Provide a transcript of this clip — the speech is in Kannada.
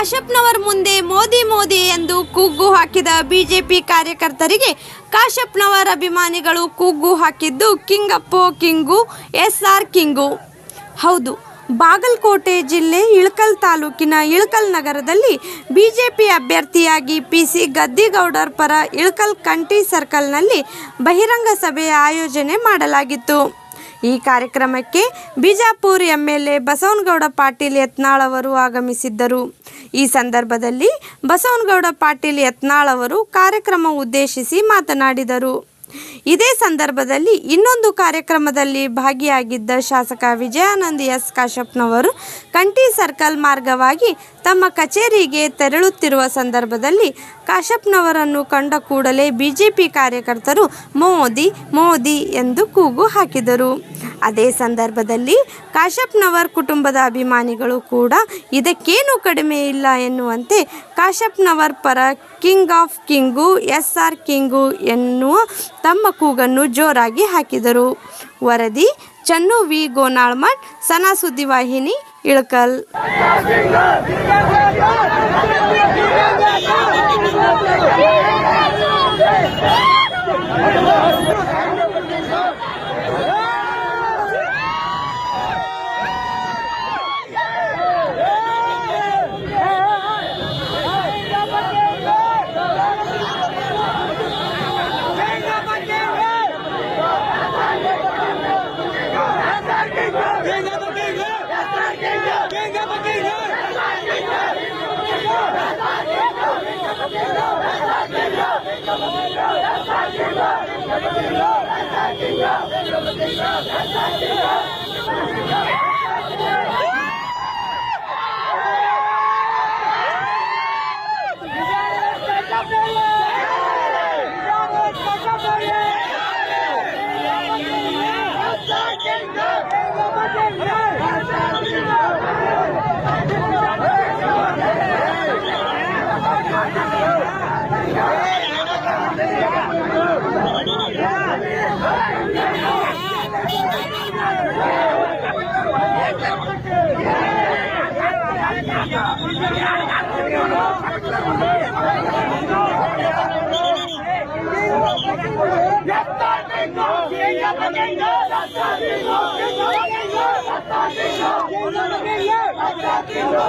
ಕಾಶಪ್ಪನವರ ಮುಂದೆ ಮೋದಿ ಮೋದಿ ಎಂದು ಕುಗ್ಗು ಹಾಕಿದ ಬಿಜೆಪಿ ಕಾರ್ಯಕರ್ತರಿಗೆ ಕಾಶಪ್ನವರ ಅಭಿಮಾನಿಗಳು ಕುಗ್ಗು ಹಾಕಿದ್ದು ಕಿಂಗಪ್ಪೋ ಕಿಂಗು ಎಸ್ ಆರ್ ಕಿಂಗು. ಹೌದು, ಬಾಗಲಕೋಟೆ ಜಿಲ್ಲೆ ಇಳಕಲ್ ತಾಲೂಕಿನ ಇಳಕಲ್ ನಗರದಲ್ಲಿ ಬಿಜೆಪಿ ಅಭ್ಯರ್ಥಿಯಾಗಿ ಪಿ ಸಿ ಗದ್ದಿಗೌಡರ್ ಪರ ಇಳಕಲ್ ಕಂಟಿ ಸರ್ಕಲ್ನಲ್ಲಿ ಬಹಿರಂಗ ಸಭೆಯ ಆಯೋಜನೆ ಮಾಡಲಾಗಿತ್ತು. ಈ ಕಾರ್ಯಕ್ರಮಕ್ಕೆ ಬಿಜಾಪುರ ಎಂಎಲ್ಎ ಬಸವನಗೌಡ ಪಾಟೀಲ್ ಯತ್ನಾಳ್ ಅವರು ಆಗಮಿಸಿದ್ದರು. ಈ ಸಂದರ್ಭದಲ್ಲಿ ಬಸವನಗೌಡ ಪಾಟೀಲ್ ಯತ್ನಾಳ್ ಅವರು ಕಾರ್ಯಕ್ರಮ ಉದ್ದೇಶಿಸಿ ಮಾತನಾಡಿದರು. ಇದೇ ಸಂದರ್ಭದಲ್ಲಿ ಇನ್ನೊಂದು ಕಾರ್ಯಕ್ರಮದಲ್ಲಿ ಭಾಗಿಯಾಗಿದ್ದ ಶಾಸಕ ವಿಜಯಾನಂದ್ ಎಸ್ ಕಾಶಪ್ಪನವರು ಕಂಠಿ ಸರ್ಕಲ್ ಮಾರ್ಗವಾಗಿ ತಮ್ಮ ಕಚೇರಿಗೆ ತೆರಳುತ್ತಿರುವ ಸಂದರ್ಭದಲ್ಲಿ ಕಾಶಪ್ಪನವರನ್ನು ಕಂಡ ಕೂಡಲೇ ಬಿಜೆಪಿ ಕಾರ್ಯಕರ್ತರು ಮೋದಿ ಮೋದಿ ಎಂದು ಕೂಗು ಹಾಕಿದರು. ಅದೇ ಸಂದರ್ಭದಲ್ಲಿ ಕಾಶಪ್ನವರ್ ಕುಟುಂಬದ ಅಭಿಮಾನಿಗಳು ಕೂಡ ಇದಕ್ಕೇನು ಕಡಿಮೆ ಇಲ್ಲ ಎನ್ನುವಂತೆ ಕಾಶಪ್ನವರ್ ಪರ king of king S R king ಎನ್ನುವ ತಮ್ಮ ಕೂಗನ್ನು ಜೋರಾಗಿ ಹಾಕಿದರು. ವರದಿ ಚನ್ನು ವಿ. ಗೋನಾಳ್ಮಠ್, ಸನಾ ಸುದ್ದಿವಾಹಿನಿ, ಇಳಕಲ್. Let's go! Hasta